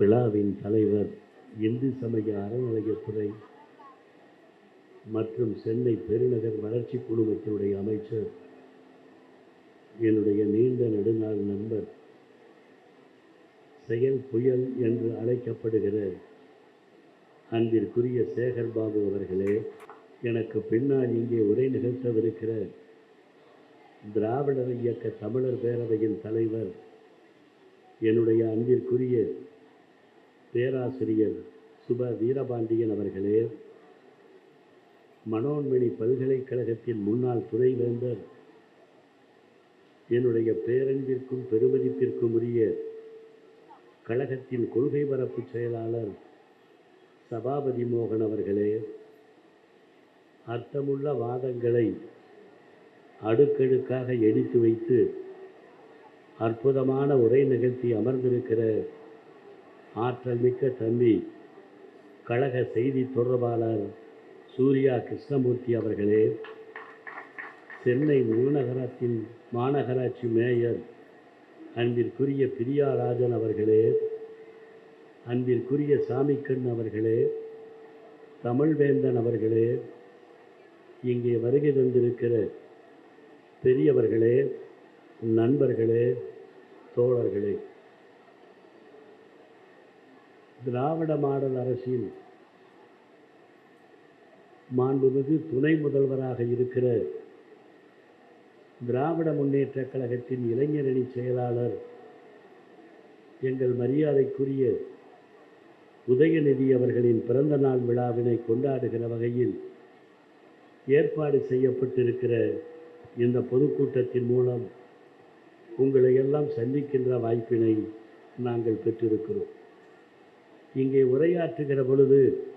விழாவின் தலைவர் இந்து சமய அறநிலையத்துறை மற்றும் சென்னை பெருநகர் வளர்ச்சி குழுமத்தினுடைய அமைச்சர் என்னுடைய நீண்ட நெடுநாள் நண்பர் செயல் புயல் என்று அழைக்கப்படுகிற அன்பிற்குரிய சேகர் பாபு அவர்களே எனக்கு பின்னால் இங்கே உரை நிகழ்த்தவிருக்கிற திராவிடர் இயக்க தமிழர் பேரவையின் தலைவர் என்னுடைய அன்பிற்குரிய பேராசிரியர் சுப வீரபாண்டியன் அவர்களே மனோன்மணி பல்கலைக்கழகத்தின் முன்னாள் துணைவேந்தர் என்னுடைய பேரன்பிற்கும் பெருமதிப்பிற்கும் உரிய கழகத்தின் கொள்கை பரப்பு செயலாளர் சபாபதி மோகன் அவர்களே அர்த்தமுள்ள வாதங்களை அடுக்கடுக்காக எடுத்து வைத்து அற்புதமான உரை நிகழ்த்தி அமர்ந்திருக்கிற ஆற்றல் மிக்க தம்பி. கழக செய்தி தொடர்பாளர் சூர்யா கிருஷ்ணமூர்த்தி அவர்களே சென்னை மாநகரத்தின் மாநகராட்சி மேயர் அன்பிற்குரிய பிரியாராஜன் அவர்களே அன்பிற்குரிய சாமிக்கண் அவர்களே தமிழ்வேந்தன் அவர்களே இங்கே வருகை தந்திருக்கிற பெரியவர்களே நண்பர்களே தோழர்களே. திராவிட மாடல் அரசின் மாண்புமிகு துணை முதல்வராக இருக்கிற திராவிட முன்னேற்றக் கழகத்தின் இளைஞரணி செயலாளர் எங்கள் மரியாதைக்குரிய உதயநிதி அவர்களின் பிறந்த நாள் விழாவினை கொண்டாடுகிற வகையில் ஏற்பாடு செய்யப்பட்டிருக்கிற இந்த பொதுக்கூட்டத்தின் மூலம் உங்களை எல்லாம் சந்திக்கின்ற வாய்ப்பினை நாங்கள் பெற்றிருக்கிறோம். இங்கே உரையாற்றுகிற பொழுது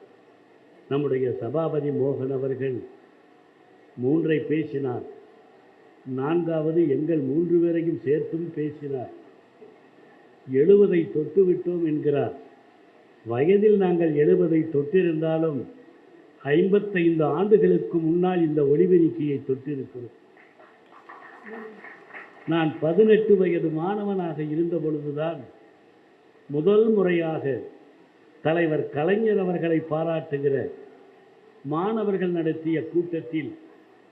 நம்முடைய சபாபதி மோகன் அவர்கள் மூன்றை பேசினார். நான்காவது எங்கள் மூன்று பேரையும் சேர்த்தும் பேசினார். எழுபதை தொட்டுவிட்டோம் என்கிறார். வயதில் நாங்கள் எழுபதை தொட்டிருந்தாலும் ஐம்பத்தைந்து ஆண்டுகளுக்கு முன்னால் இந்த ஒளிவெறிக்கையை தொட்டிருக்கிறோம். நான் பதினெட்டு வயது மாணவனாக இருந்த பொழுதுதான் முதல் முறையாக தலைவர் கலைஞர் அவர்களை பாராட்டுகிற மாணவர்கள் நடத்திய கூட்டத்தில்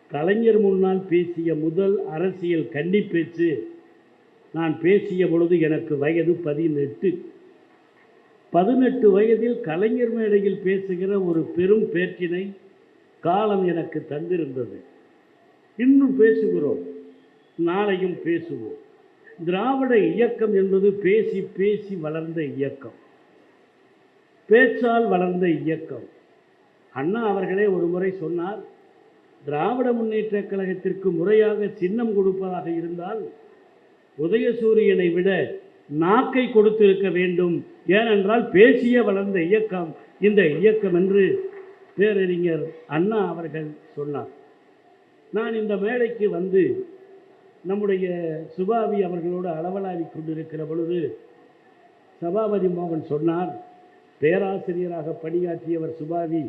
கலைஞர் முன்னால் பேசிய முதல் அரசியல் கண்டிப்பேச்சு நான் பேசிய பொழுது எனக்கு வயது பதினெட்டு. பதினெட்டு வயதில் கலைஞர் மேடையில் பேசுகிற ஒரு பெரும் பேச்சினை காலம் எனக்கு தந்திருந்தது. இன்னும் பேசுகிறோம். நாளையும் பேசுவோம். திராவிட இயக்கம் என்பது பேசி பேசி வளர்ந்த இயக்கம். பேச்சால் வளர்ந்த இயக்கம். அண்ணா அவர்களே ஒரு முறை சொன்னார் திராவிட முன்னேற்ற கழகத்திற்கு முறையாக சின்னம் கொடுப்பதாக இருந்தால் உதயசூரியனை விட நாக்கை கொடுத்திருக்க வேண்டும். ஏனென்றால் பேசிய வளர்ந்த இயக்கம் இந்த இயக்கம் என்று பேரறிஞர் அண்ணா அவர்கள் சொன்னார். நான் இந்த மேடைக்கு வந்து நம்முடைய சுபாவி அவர்களோடு அளவலாவி கொண்டிருக்கிற பொழுது சபாபதி மோகன் சொன்னார் பேராசிரியராக பணியாற்றியவர் சுபாவி.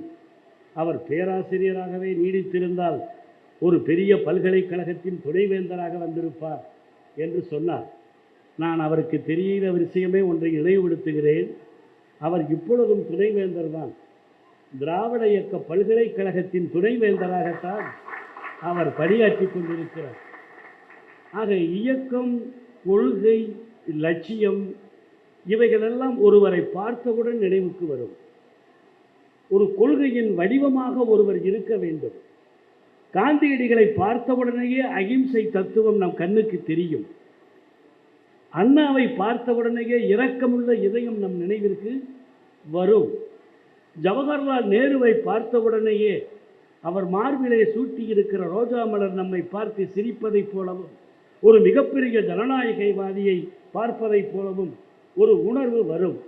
அவர் பேராசிரியராகவே நீடித்திருந்தால் ஒரு பெரிய பல்கலைக்கழகத்தின் துணைவேந்தராக வந்திருப்பார் என்று சொன்னார். நான் அவருக்கு தெரிகிற விஷயமே ஒன்றை நினைவுபடுத்துகிறேன். அவர் இப்பொழுதும் துணைவேந்தர் தான் திராவிட இயக்க பல்கலைக்கழகத்தின் துணைவேந்தராகத்தான் அவர் பணியாற்றி கொண்டிருக்கிறார். ஆக இயக்கம் கொள்கை லட்சியம் இவைகளெல்லாம் ஒருவரை பார்த்தவுடன் நினைவுக்கு வரும். ஒரு கொள்கையின் வடிவமாக ஒருவர் இருக்க வேண்டும். காந்தியடிகளை பார்த்தவுடனேயே அகிம்சை தத்துவம் நம் கண்ணுக்கு தெரியும். அண்ணாவை பார்த்தவுடனேயே இரக்கமுள்ள இதயம் நம் நினைவிற்கு வரும். ஜவஹர்லால் நேருவை பார்த்தவுடனேயே அவர் மார்பிலே சூட்டியிருக்கிற ரோஜா மலர் நம்மை பார்த்து சிரிப்பதைப் போலவும் ஒரு மிகப்பெரிய ஜனநாயகவாதியை பார்ப்பதைப் போலவும் ஒரு உணர்வு வரும்.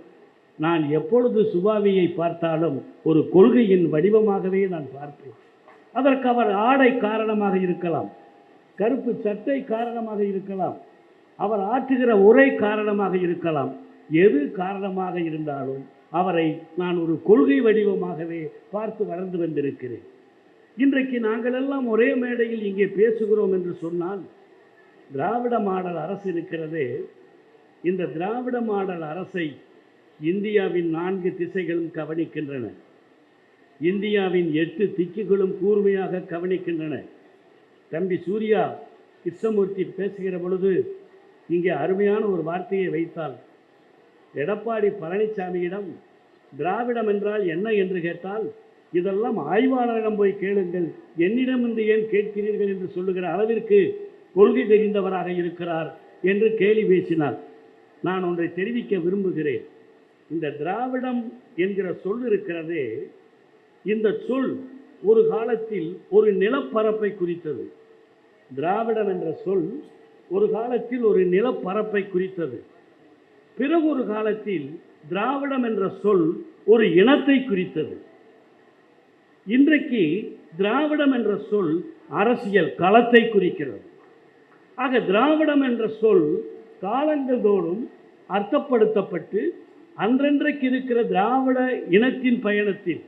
நான் எப்பொழுது சுபாவியை பார்த்தாலும் ஒரு கொள்கையின் வடிவமாகவே நான் பார்ப்பேன். அதற்கு அவர் ஆடை காரணமாக இருக்கலாம் கருப்பு சட்டை காரணமாக இருக்கலாம் அவர் ஆற்றுகிற உரை காரணமாக இருக்கலாம் எது காரணமாக இருந்தாலும் அவரை நான் ஒரு கொள்கை வடிவமாகவே பார்த்து வளர்ந்து வந்திருக்கிறேன். இன்றைக்கு நாங்கள் எல்லாம் ஒரே மேடையில் இங்கே பேசுகிறோம் என்று சொன்னால் திராவிட மாடல் அரசு இருக்கிறதே இந்த திராவிட மாடல் அரசை இந்தியாவின் நான்கு திசைகளும் கவனிக்கின்றன. இந்தியாவின் எட்டு திக்குகளும் கூர்மையாக கவனிக்கின்றன. தம்பி சூர்யா கிருஷ்ணமூர்த்தி பேசுகிற பொழுது இங்கே அருமையான ஒரு வார்த்தையை வைத்தால் எடப்பாடி பழனிசாமியிடம் திராவிடம் என்றால் என்ன என்று கேட்டால் இதெல்லாம் ஆய்வாளரிடம் போய் கேளுங்கள். என்னிடம் இருந்து ஏன் கேட்கிறீர்கள்? என்று சொல்லுகிற அளவிற்கு கொள்கை தெரிந்தவராக இருக்கிறார் என்று கேலி பேசினார். நான் ஒன்றை தெரிவிக்க விரும்புகிறேன். இந்த திராவிடம் என்கிற சொல் இருக்கிறதே இந்த சொல் ஒரு காலத்தில் ஒரு நிலப்பரப்பை குறித்தது. திராவிடம் என்ற சொல் ஒரு காலத்தில் ஒரு நிலப்பரப்பை குறித்தது. பிறகு ஒரு காலத்தில் திராவிடம் என்ற சொல் ஒரு இனத்தை குறித்தது. இன்றைக்கு திராவிடம் என்ற சொல் அரசியல் களத்தை குறிக்கிறது. ஆக திராவிடம் என்ற சொல் காலங்கள் தோறும் அர்த்தப்படுத்தப்பட்டு அன்றன்றைக்கு இருக்கிற திராவிட இனத்தின் பயணத்தில்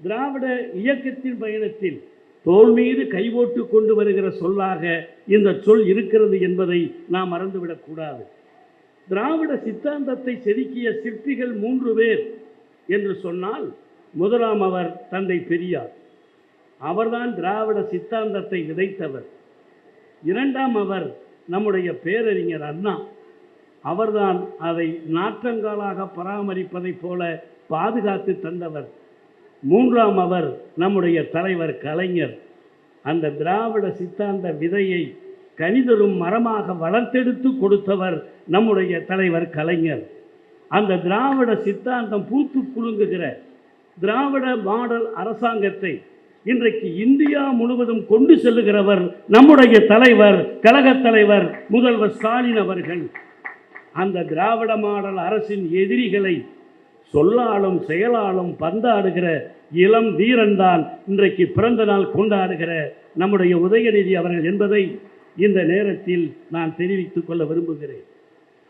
திராவிட இயக்கத்தின் பயணத்தில் தோல் மீது கைவோட்டு கொண்டு வருகிற சொல்லாக இந்த சொல் இருக்கிறது என்பதை நாம் மறந்துவிடக்கூடாது திராவிட சித்தாந்தத்தை செதுக்கிய சிற்பிகள் மூன்று பேர் என்று சொன்னால் முதலாம் அவர் தந்தை பெரியார். அவர்தான் திராவிட சித்தாந்தத்தை விதைத்தவர். இரண்டாம் அவர் நம்முடைய பேரறிஞர் அண்ணா. அவர்தான் அதை நாற்றங்காலாக பராமரிப்பதைப் போல பாதுகாத்து தந்தவர். மூன்றாம் அவர் நம்முடைய தலைவர் கலைஞர். அந்த திராவிட சித்தாந்த விதையை கனிதரும் மரமாக வளர்த்தெடுத்து கொடுத்தவர் நம்முடைய தலைவர் கலைஞர். அந்த திராவிட சித்தாந்தம் பூத்து குலுங்குகிற திராவிட மாடல் அரசாங்கத்தை இன்றைக்கு இந்தியா முழுவதும் கொண்டு செல்லுகிறவர் நம்முடைய தலைவர் கழகத் தலைவர் முதல்வர் ஸ்டாலின் அவர்கள். அந்த திராவிட மாடல் அரசின் எதிரிகளை சொல்லாலும் செயலாலும் பந்தாடுகிற இளம் வீரன்தான் இன்றைக்கு பிறந்த நாள் கொண்டாடுகிற நம்முடைய உதயநிதி அவர்கள் என்பதை இந்த நேரத்தில் நான் தெரிவித்துக் கொள்ள விரும்புகிறேன்.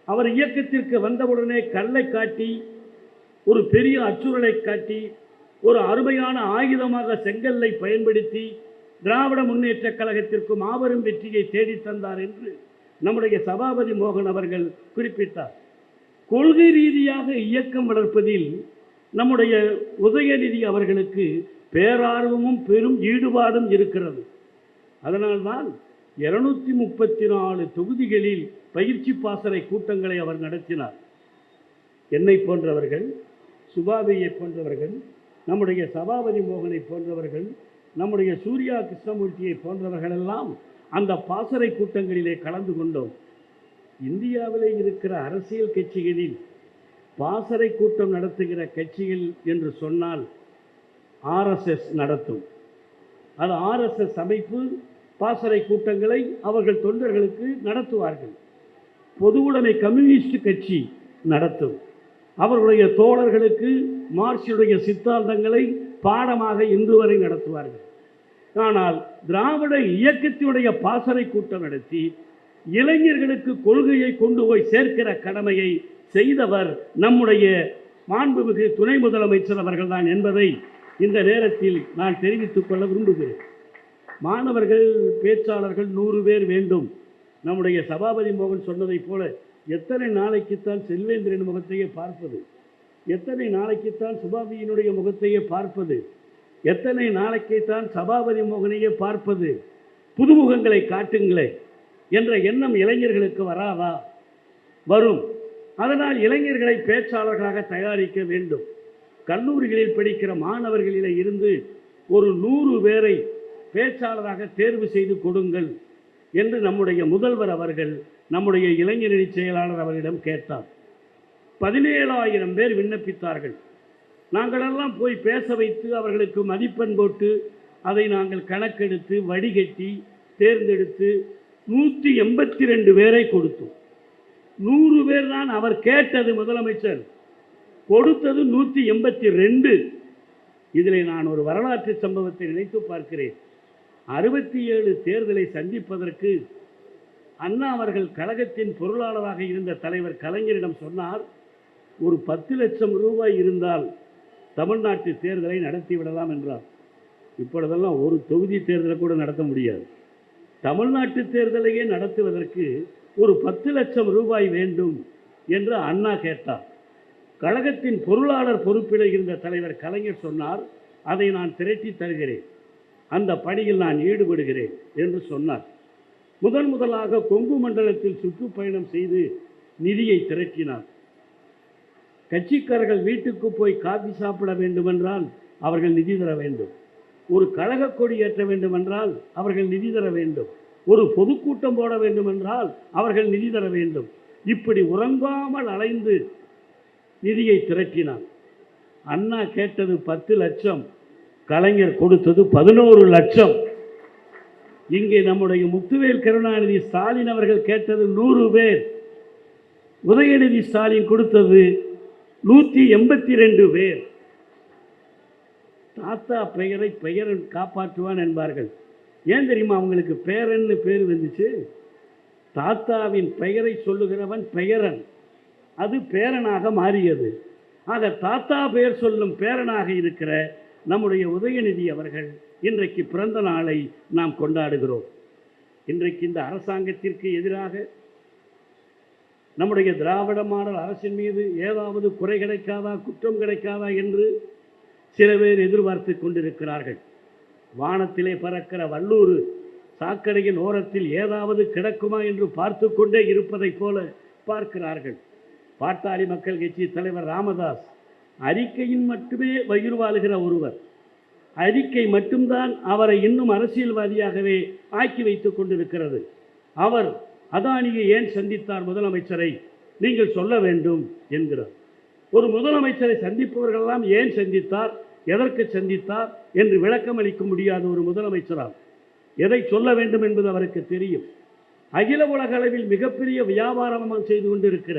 அவர் இயக்கத்திற்கு வந்தவுடனே கல்லை காட்டி ஒரு பெரிய அச்சுறலை காட்டி ஒரு அருமையான ஆயுதமாக செங்கல்லை பயன்படுத்தி திராவிட முன்னேற்ற கழகத்திற்கு மாபெரும் வெற்றியை தேடித் தந்தார் என்று நம்முடைய சபாபதி மோகன் அவர்கள் குறிப்பிட்டார். கொள்கை ரீதியாக இயக்கம் வளர்ப்பதில் நம்முடைய உதயநிதி அவர்களுக்கு பேரார்வமும் பெரும் ஈடுபாடும் இருக்கிறது. அதனால்தான் இருநூத்தி முப்பத்தி நாலு தொகுதிகளில் பயிற்சி பாசறை கூட்டங்களை அவர் நடத்தினார். என்னை போன்றவர்கள் சுபாவியை போன்றவர்கள் நம்முடைய சபாபதி மோகனை போன்றவர்கள் நம்முடைய சூர்யா கிருஷ்ணமூர்த்தியை போன்றவர்களெல்லாம் அந்த பாசறை கூட்டங்களிலே கலந்து கொண்டோம். இந்தியாவிலே இருக்கிற அரசியல் கட்சிகளில் பாசறை கூட்டம் நடத்துகிற கட்சிகள் என்று சொன்னால் ஆர்எஸ்எஸ் நடத்தும். அது ஆர்எஸ்எஸ் அமைப்பு பாசறை கூட்டங்களை அவர்கள் தொண்டர்களுக்கு நடத்துவார்கள். பொதுவுடைமை கம்யூனிஸ்ட் கட்சி நடத்தும். அவர்களுடைய தோழர்களுக்கு மார்க்சியுடைய சித்தாந்தங்களை பாடமாக இன்று வரை நடத்துவார்கள். ஆனால் திராவிட இயக்கத்தினுடைய பாசறை கூட்டம் நடத்தி இளைஞர்களுக்கு கொள்கையை கொண்டு போய் சேர்க்கிற கடமையை செய்தவர் நம்முடைய மாண்புமிகு துணை முதலமைச்சர் அவர்கள்தான் என்பதை இந்த நேரத்தில் நான் தெரிவித்துக் கொள்ள விரும்புகிறேன். மாணவர்கள் பேச்சாளர்கள் நூறு பேர் வேண்டும். நம்முடைய சபாபதி மோகன் சொன்னதைப் போல எத்தனை நாளைக்குத்தான் செல்வேந்திரன் முகத்தையே பார்ப்பது? எத்தனை நாளைக்குத்தான் சுபாபியினுடைய முகத்தையே பார்ப்பது? எத்தனை நாளைக்குத்தான் சபாபதி மோகனையே பார்ப்பது? புதுமுகங்களை காட்டுங்களே என்ற எண்ணம் இளைஞர்களுக்கு வராதா? வரும். அதனால் இளைஞர்களை பேச்சாளர்களாக தயாரிக்க வேண்டும். கல்லூரிகளில் படிக்கிற மாணவர்களிலே இருந்து ஒரு நூறு பேரை பேச்சாளராக தேர்வு செய்து கொடுங்கள் என்று நம்முடைய முதல்வர் அவர்கள் நம்முடைய இளைஞரணி செயலாளர் அவரிடம் கேட்டார். பதினேழாயிரம் பேர் விண்ணப்பித்தார்கள். நாங்களெல்லாம் போய் பேச வைத்து அவர்களுக்கு மதிப்பெண் போட்டு அதை நாங்கள் கணக்கெடுத்து வடிகட்டி தேர்ந்தெடுத்து நூற்றி எண்பத்தி ரெண்டு பேரை கொடுத்தோம். நூறு பேர் தான் அவர் கேட்டது முதலமைச்சர். கொடுத்தது நூற்றி எண்பத்தி ரெண்டு இதில் நான் ஒரு வரலாற்று சம்பவத்தை நினைத்து பார்க்கிறேன். அறுபத்தி ஏழு தேர்தலை சந்திப்பதற்கு அண்ணா அவர்கள் கழகத்தின் பொருளாளராக இருந்த தலைவர் கலைஞரிடம் சொன்னார் ஒரு பத்து லட்சம் ரூபாய் இருந்தால் தமிழ்நாட்டு தேர்தலை நடத்தி விடலாம் என்றார். இப்பொழுதெல்லாம் ஒரு தொகுதி தேர்தலை கூட நடத்த முடியாது. தமிழ்நாட்டு தேர்தலையே நடத்துவதற்கு ஒரு பத்து லட்சம் ரூபாய் வேண்டும் என்று அண்ணா கேட்டார். கழகத்தின் பொருளாளர் பொறுப்பில் இருந்த தலைவர் கலைஞர் சொன்னார் அதை நான் திரட்டி தருகிறேன். அந்த பணியில் நான் ஈடுபடுகிறேன் என்று சொன்னார். முதன் முதலாக கொங்கு மண்டலத்தில் சுற்றுப்பயணம் செய்து நிதியை திரட்டினார். கட்சிக்காரர்கள் வீட்டுக்கு போய் காஃபி சாப்பிட வேண்டுமென்றால் அவர்கள் நிதி தர வேண்டும். ஒரு கழக கொடி ஏற்ற வேண்டுமென்றால் அவர்கள் நிதி தர வேண்டும். ஒரு பொதுக்கூட்டம் போட வேண்டுமென்றால் அவர்கள் நிதி தர வேண்டும். இப்படி உறங்காமல் அலைந்து நிதியை திரட்டினான். அண்ணா கேட்டது பத்து லட்சம் கலைஞர் கொடுத்தது பதினோரு லட்சம். இங்கே நம்முடைய முத்துவேல் கருணாநிதி ஸ்டாலின் அவர்கள் கேட்டது நூறு பேர். உதயநிதி ஸ்டாலின் கொடுத்தது நூற்றி எண்பத்தி ரெண்டு பேர். தாத்தா பெயரை பெயரன் காப்பாற்றுவான் என்பார்கள். ஏன் தெரியுமா அவங்களுக்கு பேரன்னு பேர் வந்துச்சு? தாத்தாவின் பெயரை சொல்லுகிறவன் பெயரன். அது பேரனாக மாறியது. ஆக தாத்தா பெயர் சொல்லும் பேரனாக இருக்கிற நம்முடைய உதயநிதி அவர்கள் இன்றைக்கு பிறந்த நாளை நாம் கொண்டாடுகிறோம். இன்றைக்கு இந்த அரசாங்கத்திற்கு எதிராக நம்முடைய திராவிட மாடல் அரசின் மீது ஏதாவது குறை கிடைக்காதா குற்றம் கிடைக்காதா என்று சில பேர் எதிர்பார்த்து கொண்டிருக்கிறார்கள். வானத்திலே பறக்கிற வல்லூர் சாக்கடையின் ஓரத்தில் ஏதாவது கிடக்குமா என்று பார்த்து கொண்டே இருப்பதைப் போல பார்க்கிறார்கள். பாட்டாளி மக்கள் கட்சி தலைவர் ராமதாஸ் அறிக்கையின் மட்டுமே வயிறு வாழுகிற ஒருவர். அறிக்கை மட்டும்தான் அவரை இன்னும் அரசியல்வாதியாகவே ஆக்கி வைத்துக் கொண்டிருக்கிறது. அவர் அதானியை ஏன் சந்தித்தார் முதலமைச்சரை நீங்கள் சொல்ல வேண்டும் என்கிறார். ஒரு முதலமைச்சரை சந்திப்பவர்களெல்லாம் ஏன் சந்தித்தார் எதற்கு சந்தித்தார் என்று விளக்கம் அளிக்க முடியாத ஒரு முதலமைச்சராகும் எதை சொல்ல வேண்டும் என்பது அவருக்கு தெரியும். அகில உலக அளவில் மிகப்பெரிய வியாபாரம் செய்து கொண்டிருக்கிற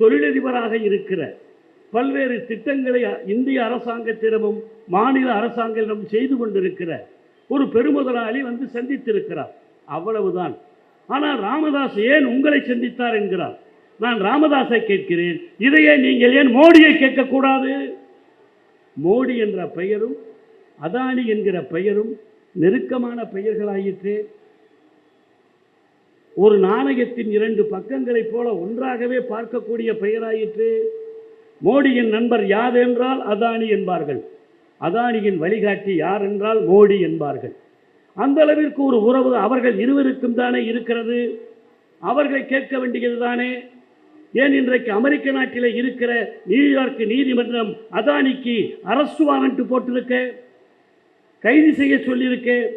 தொழிலதிபராக இருக்கிற பல்வேறு திட்டங்களை இந்திய அரசாங்கத்திடமும் மாநில அரசாங்கத்திடமும் செய்து கொண்டிருக்கிற ஒரு பெருமுதலாளி வந்து சந்தித்திருக்கிறார். அவ்வளவுதான். ஆனால் ராமதாஸ் ஏன் உங்களை சந்தித்தார் என்கிறார்? நான் ராமதாஸை கேட்கிறேன். இதையே நீங்கள் ஏன் மோடியை கேட்கக்கூடாது? மோடி என்ற பெயரும் அதானி என்கிற பெயரும் நெருக்கமான பெயர்களாயிற்று. ஒரு நாணயத்தின் இரண்டு பக்கங்களைப் போல ஒன்றாகவே பார்க்கக்கூடிய பெயராயிற்று. மோடியின் நண்பர் யார் என்றால் அதானி என்பார்கள். அதானியின் வழிகாட்டி யார் என்றால் மோடி என்பார்கள். அந்த அளவிற்கு ஒரு உறவு அவர்கள் இருவருக்கும் தானே இருக்கிறது. அவர்களை கேட்க வேண்டியது தானே. ஏன் இன்றைக்கு அமெரிக்க நாட்டில் இருக்கிற நியூயார்க் நீதிமன்றம் அதானிக்கு அரசு வாரண்ட் போட்டிருக்க கைது செய்ய சொல்லியிருக்க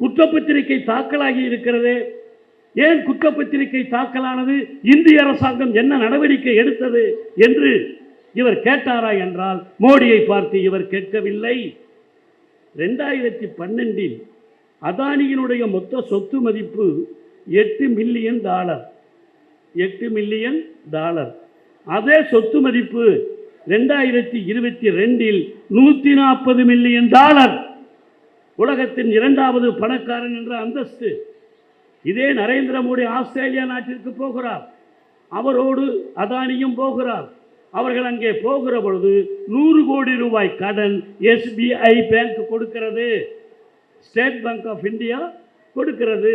குற்றப்பத்திரிகை தாக்கலாகி இருக்கிறது. ஏன் குற்றப்பத்திரிகை தாக்கலானது இந்திய அரசாங்கம் என்ன நடவடிக்கை எடுத்தது என்று இவர் கேட்டாரா என்றால் மோடியை பார்த்து இவர் கேட்கவில்லை. ரெண்டாயிரத்தி பன்னெண்டில் அதானியினுடைய மொத்த சொத்து மதிப்பு எட்டு மில்லியன் டாலர். எட்டு மில்லியன் டாலர். அதே சொத்து மதிப்பு ரெண்டாயிரத்தி இருபத்தி ரெண்டில் நூற்றி நாற்பது மில்லியன் டாலர். உலகத்தின் இரண்டாவது பணக்காரன் என்ற அந்தஸ்து. இதே நரேந்திர மோடி ஆஸ்திரேலியா நாட்டிற்கு போகிறார். அவரோடு அதானியும் போகிறார். அவர்கள் அங்கே போகிற பொழுது நூறு கோடி ரூபாய் கடன் எஸ்பிஐ பேங்க் கொடுக்கிறது. ஸ்டேட் பேங்க் ஆஃப் இந்தியா கொடுக்கிறது.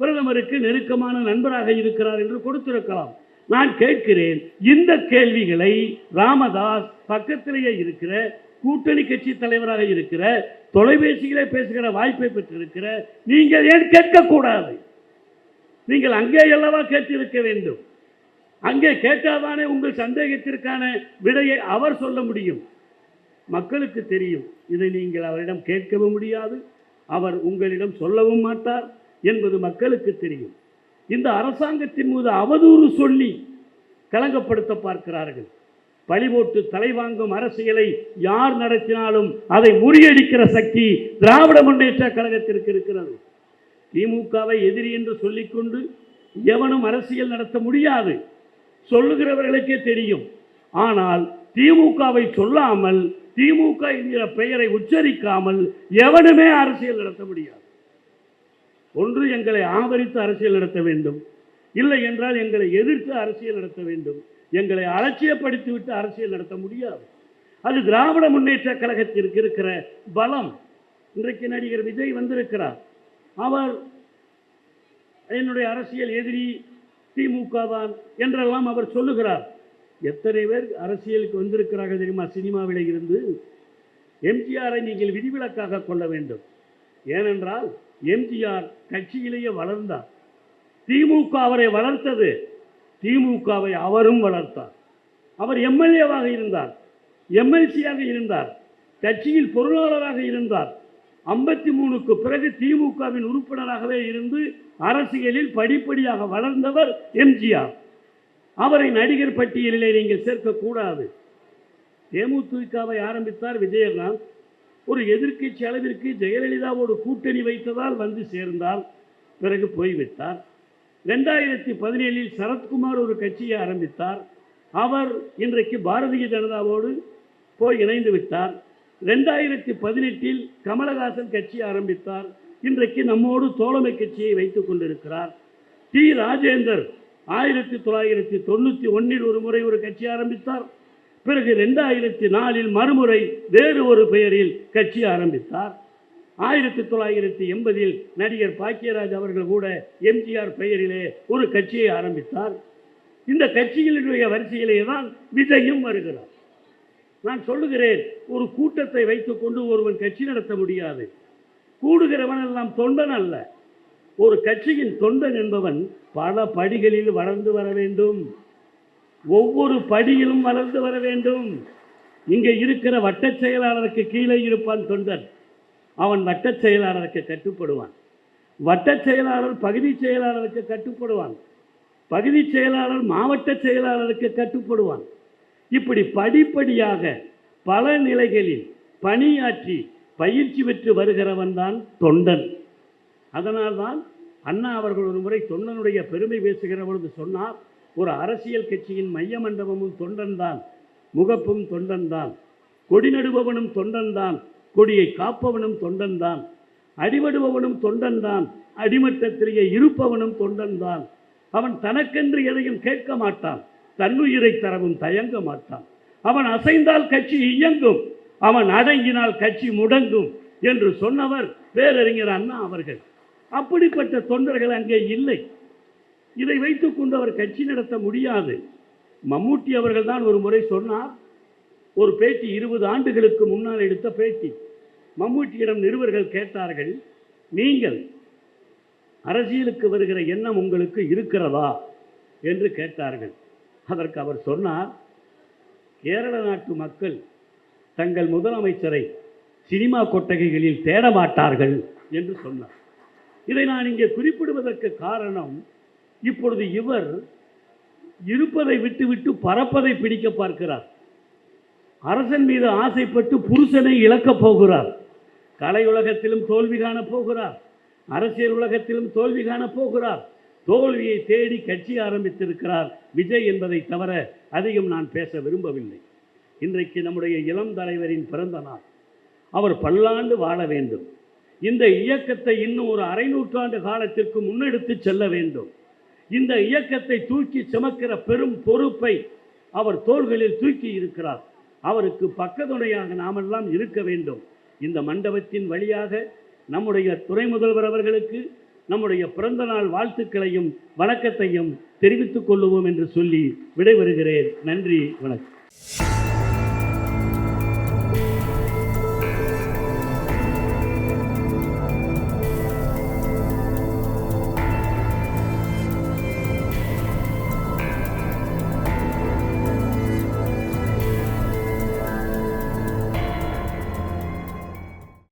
பிரதமருக்கு நெருக்கமான நண்பராக இருக்கிறார் என்று கொடுத்திருக்கலாம். நான் கேட்கிறேன் இந்த கேள்விகளை ராமதாஸ் பக்கத்திலேயே இருக்கிற கூட்டணி கட்சி தலைவராக இருக்கிற தொலைபேசியிலே பேசுகிற வாய்ப்பை பெற்றிருக்கிற நீங்கள் ஏன் கேட்கக்கூடாது? நீங்கள் அங்கே அல்லவா கேட்டிருக்க வேண்டும்? அங்கே கேட்டாதானே உங்கள் சந்தேகத்திற்கான விடையை அவர் சொல்ல முடியும். மக்களுக்கு தெரியும் இதை நீங்கள் அவரிடம் கேட்கவும் முடியாது. அவர் உங்களிடம் சொல்லவும் மாட்டார் என்பது மக்களுக்கு தெரியும். இந்த அரசாங்கத்தின் மீது அவதூறு சொல்லி கலங்கப்படுத்த பார்க்கிறார்கள். பழிபோட்டு தலைவாங்கும் அரசியலை யார் நடத்தினாலும் அதை முறியடிக்கிற சக்தி திராவிட முன்னேற்ற கழகத்திற்கு இருக்கிறது. திமுகவை எதிரி என்று சொல்லிக்கொண்டு எவனும் அரசியல் நடத்த முடியாது. சொல்லுகிறவர்களுக்கே தெரியும். ஆனால் திமுகவை சொல்லாமல் திமுக என்கிற பெயரை உச்சரிக்காமல் எவனுமே அரசியல் நடத்த முடியாது. ஒன்று எங்களை ஆதரித்து அரசியல் நடத்த வேண்டும். இல்லை என்றால் எங்களை எதிர்த்து அரசியல் நடத்த வேண்டும். எங்களை அலட்சியப்படுத்திவிட்டு அரசியல் நடத்த முடியாது. அது திராவிட முன்னேற்ற கழகத்திற்கு இருக்கிற பலம். இன்றைக்கு நடிகர் விஜய் வந்திருக்கிறார். அவர் என்னுடைய அரசியல் எதிரி திமுக தான் என்றெல்லாம் அவர் சொல்லுகிறார். எத்தனை பேர் அரசியலுக்கு வந்திருக்கிறார்கள் தெரியுமா? சினிமாவில் இருந்து எம்ஜிஆரை நீங்கள் விதிவிலக்காக கொள்ள வேண்டும். ஏனென்றால் எம்ஜிஆர் கட்சியிலேயே வளர்ந்தார். திமுக அவரை வளர்த்தது. திமுகவை அவரும் வளர்த்தார். அவர் எம்எல்ஏவாக இருந்தார். எம்எல்சியாக இருந்தார். கட்சியில் பொருளாளராக இருந்தார். ஐம்பத்தி மூணுக்கு பிறகு திமுகவின் உறுப்பினராகவே இருந்து அரசியலில் படிப்படியாக வளர்ந்தவர் எம்ஜிஆர். அவரை நடிகர் பட்டியலிலே நீங்கள் சேர்க்கக்கூடாது. தேமுதிகவை ஆரம்பித்தார் விஜயகாந்த். ஒரு எதிர்க்கட்சி அளவிற்கு ஜெயலலிதாவோடு கூட்டணி வைத்ததால் வந்து சேர்ந்தார். பிறகு போய்விட்டார். ரெண்டாயிரத்தி பதினேழில் சரத்குமார் ஒரு கட்சியை ஆரம்பித்தார். அவர் இன்றைக்கு பாரதிய ஜனதாவோடு போய் இணைந்து விட்டார். ரெண்டாயிரத்தி பதினெட்டில் கமலஹாசன் கட்சி ஆரம்பித்தார். இன்றைக்கு நம்மோடு தோழமை கட்சியை வைத்துக் கொண்டிருக்கிறார். டி. ராஜேந்தர் ஆயிரத்தி தொள்ளாயிரத்தி தொண்ணூற்றி ஒன்றில் ஒரு முறை ஒரு கட்சி ஆரம்பித்தார். பிறகு ரெண்டாயிரத்தி நாலில் மறுமுறை வேறு ஒரு பெயரில் கட்சி ஆரம்பித்தார். ஆயிரத்தி தொள்ளாயிரத்தி எண்பதில் நடிகர் பாக்கியராஜ் அவர்கள் கூட எம்ஜிஆர் பெயரிலே ஒரு கட்சியை ஆரம்பித்தார். இந்த கட்சிகளினுடைய வரிசையிலே தான் விஜயும் வருகிறார். நான் சொல்லுகிறேன் ஒரு கூட்டத்தை வைத்துக்கொண்டு ஒருவன் கட்சி நடத்த முடியாது. கூடுகிறவன் எல்லாம் தொண்டன் அல்ல. ஒரு கட்சியின் தொண்டன் என்பவன் பல படிகளில் வளர்ந்து வர வேண்டும். ஒவ்வொரு படியிலும் வளர்ந்து வர வேண்டும். இங்கே இருக்கிற வட்டச் செயலாளருக்கு கீழே இருப்பான் தொண்டன். அவன் வட்டச் செயலாளருக்கு கட்டுப்படுவான். வட்டச் செயலாளர் பகுதி செயலாளருக்கு கட்டுப்படுவான். பகுதி செயலாளர் மாவட்ட செயலாளருக்கு கட்டுப்படுவான். இப்படி படிப்படியாக பல நிலைகளில் பணியாற்றி பயிற்சி பெற்று வருகிறவன் தான் தொண்டன். அதனால்தான் அண்ணா அவர்கள் ஒரு முறை தொண்டனுடைய பெருமை பேசுகிற பொழுது சொன்னார் ஒரு அரசியல் கட்சியின் மைய மண்டபமும் தொண்டன்தான் முகப்பும் தொண்டன்தான் கொடி நடுபவனும் தொண்டன்தான் கொடியை காப்பவனும் தொண்டன்தான் அடிபடுபவனும் தொண்டன்தான் அடிமட்டத்திலேயே இருப்பவனும் தொண்டன்தான் அவன் தனக்கென்று எதையும் கேட்க மாட்டான் தன்னுயிரை தரவும் தயங்க மாட்டான். அவன் அசைந்தால் கட்சி இயங்கும் அவன் அடங்கினால் கட்சி முடங்கும் என்று சொன்னவர் பேரறிஞர் அண்ணா அவர்கள். அப்படிப்பட்ட தொண்டர்கள் அங்கே இல்லை. இதை வைத்துக்கொண்டு அவர் கட்சி நடத்த முடியாது. மம்மூட்டி அவர்கள் தான் ஒரு முறை சொன்னார் ஒரு பேட்டி இருபது ஆண்டுகளுக்கு முன்னால் எடுத்த பேட்டி. மம்மூட்டியிடம் நிருபர்கள் கேட்டார்கள் நீங்கள் அரசியலுக்கு வருகிற எண்ணம் உங்களுக்கு இருக்கிறதா? என்று கேட்டார்கள். அதற்கு அவர் சொன்னார் கேரள நாட்டு மக்கள் தங்கள் முதலமைச்சரை சினிமா கொட்டகைகளில் தேட மாட்டார்கள் என்று சொன்னார். இதை நான் இங்கே குறிப்பிடுவதற்கு காரணம் இப்பொழுது இவர் இருப்பதை விட்டுவிட்டு பறப்பதை பிடிக்க பார்க்கிறார். அரசன் மீது ஆசைப்பட்டு புருஷனை இழக்கப் போகிறார். கலை உலகத்திலும் தோல்வி காணப் போகிறார். அரசியல் உலகத்திலும் தோல்வி காணப் போகிறார். தோல்வியை தேடி கட்சி ஆரம்பித்திருக்கிறார் விஜய் என்பதை தவிர அதிகம் நான் பேச விரும்பவில்லை. இன்றைக்கு நம்முடைய இளம் தலைவரின் பிறந்த நாள். அவர் பல்லாண்டு வாழ வேண்டும். இந்த இயக்கத்தை இன்னும் ஒரு அரை நூற்றாண்டு காலத்திற்கு முன்னெடுத்து செல்ல வேண்டும். இந்த இயக்கத்தை தூக்கி சுமக்கிற பெரும் பொறுப்பை அவர் தோள்களில் தூக்கி இருக்கிறார். அவருக்கு பக்கத்துணையாக நாமெல்லாம் இருக்க வேண்டும். இந்த மண்டபத்தின் வழியாக நம்முடைய துணை முதல்வர் அவர்களுக்கு நம்முடைய பிறந்த நாள் வாழ்த்துக்களையும் வணக்கத்தையும் தெரிவித்துக் கொள்ளுவோம் என்று சொல்லி விடைபெறுகிறேன். நன்றி வணக்கம்.